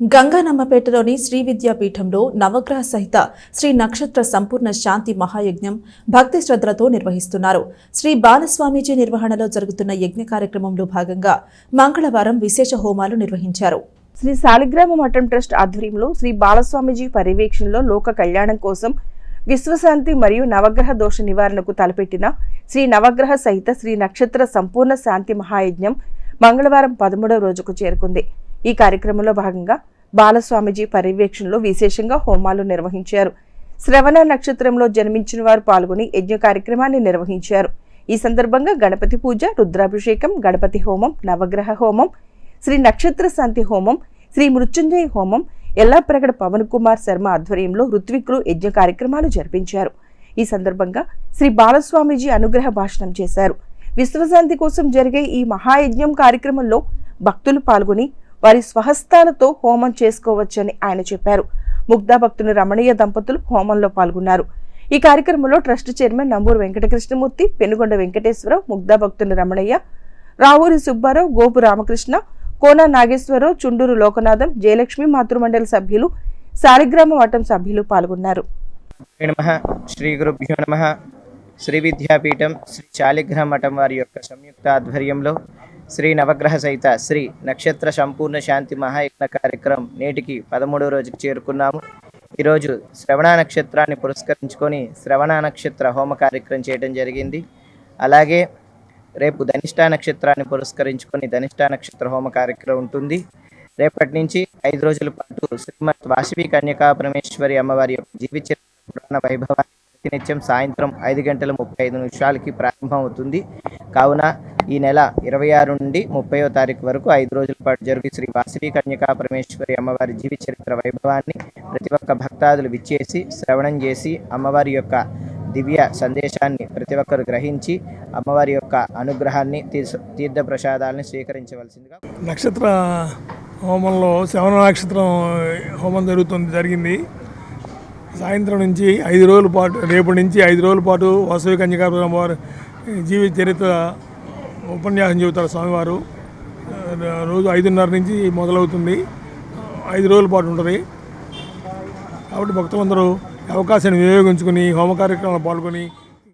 గంగానమ్మపేటలోని శ్రీ విద్యాపీఠంలో నవగ్రహ సహిత శ్రీ నక్షత్ర సంపూర్ణ శాంతి మహాయజ్ఞం భక్తి శ్రద్ధలతో నిర్వహిస్తున్నారు. శ్రీ బాలస్వామీజీ నిర్వహణలో జరుగుతున్న యజ్ఞ కార్యక్రమంలో భాగంగా మంగళవారం విశేష హోమాలు నిర్వహించారు. శ్రీ శాలిగ్రామ మఠం ట్రస్ట్ ఆధ్వర్యంలో శ్రీ బాలస్వామీజీ పర్యవేక్షణలో లోక కళ్యాణం కోసం విశ్వశాంతి మరియు నవగ్రహ దోష నివారణకు తలపెట్టిన శ్రీ నవగ్రహ సహిత శ్రీ నక్షత్ర సంపూర్ణ శాంతి మహాయజ్ఞం మంగళవారం పదమూడవ రోజుకు చేరుకుంది. ఈ కార్యక్రమంలో భాగంగా బాలస్వామిజీ పర్యవేక్షణలో విశేషంగా హోమాలు నిర్వహించారు. శ్రవణ నక్షత్రంలో జన్మించిన వారు పాల్గొని యజ్ఞ కార్యక్రమాన్ని నిర్వహించారు. ఈ సందర్భంగా గణపతి పూజ రుద్రాభిషేకం గణపతి హోమం నవగ్రహ హోమం శ్రీ నక్షత్ర శాంతి హోమం శ్రీ మృత్యుంజయ హోమం ఎల్లాప్రగడ పవన్ కుమార్ శర్మ ఆధ్వర్యంలో ఋత్విక్లు యజ్ఞ కార్యక్రమాలు జరిపించారు. ఈ సందర్భంగా శ్రీ బాలస్వామీజీ అనుగ్రహ భాషణం చేశారు. విశ్వశాంతి కోసం జరిగే ఈ మహాయజ్ఞం కార్యక్రమంలో భక్తులు పాల్గొని వారి స్వహస్తాలతో హోమం చేసుకోవచ్చని ఆయన చెప్పారు. ముగ్ధా భక్తుని రమణీయ దంపతులు హోమంలో పాల్గొన్నారు. ఈ కార్యక్రమంలో ట్రస్ట్ చైర్మన్ నంబూరు వెంకటకృష్ణమూర్తి పెనుగొండ వెంకటేశ్వరరావు ముగ్ధా భక్తుని రమణయ్య రావూరి సుబ్బారావు గోపు రామకృష్ణ కోన నాగేశ్వరరావు చుండూరు లోకనాథం జయలక్ష్మి మాతృమండలి సభ్యులు సాలిగ్రామ మఠం సభ్యులు పాల్గొన్నారు. శ్రీ గురుభ్యో నమ. శ్రీ విద్యాపీఠం శ్రీ శాలిగ్రహ మఠం వారి యొక్క సంయుక్త ఆధ్వర్యంలో శ్రీ నవగ్రహ సహిత శ్రీ నక్షత్ర సంపూర్ణ శాంతి మహాయజ్ఞ కార్యక్రమం నేటికి పదమూడవ రోజుకి చేరుకున్నాము. ఈరోజు శ్రవణ నక్షత్రాన్ని పురస్కరించుకొని శ్రవణ నక్షత్ర హోమ కార్యక్రమం చేయడం జరిగింది. అలాగే రేపు ధనిష్టా నక్షత్రాన్ని పురస్కరించుకొని ధనిష్టా నక్షత్ర హోమ కార్యక్రమం ఉంటుంది. రేపటి నుంచి ఐదు రోజుల పాటు శ్రీమత్ వాసవి కన్యకా పరమేశ్వరి అమ్మవారి యొక్క జీవిత పురాణ వైభవాన్ని ప్రతినిత్యం సాయంత్రం ఐదు గంటల ముప్పై ఐదు నిమిషాలకి ప్రారంభమవుతుంది. కావున ఈ నెల ఇరవై ఆరు నుండి ముప్పైవ తారీఖు వరకు ఐదు రోజుల పాటు జరిగే శ్రీ వాసవి కన్యకా పరమేశ్వరి అమ్మవారి జీవి చరిత్ర వైభవాన్ని ప్రతి ఒక్క భక్తాదులు విచ్చేసి శ్రవణం చేసి అమ్మవారి యొక్క దివ్య సందేశాన్ని ప్రతి ఒక్కరు గ్రహించి అమ్మవారి యొక్క అనుగ్రహాన్ని తీర్థ తీర్థ స్వీకరించవలసిందిగా నక్షత్ర హోమంలో శ్రవణ నక్షత్రం హోమం జరుగుతుంది జరిగింది. సాయంత్రం నుంచి ఐదు రోజుల పాటు రేపటి నుంచి ఐదు రోజుల పాటు వాసవి కన్యకాపురం వారు జీవిత చరిత్ర ఉపన్యాసం చెబుతారు స్వామివారు. రోజు ఐదున్నర నుంచి మొదలవుతుంది. ఐదు రోజుల పాటు ఉంటుంది. కాబట్టి భక్తులందరూ అవకాశాన్ని వినియోగించుకుని హోమ కార్యక్రమంలో పాల్గొని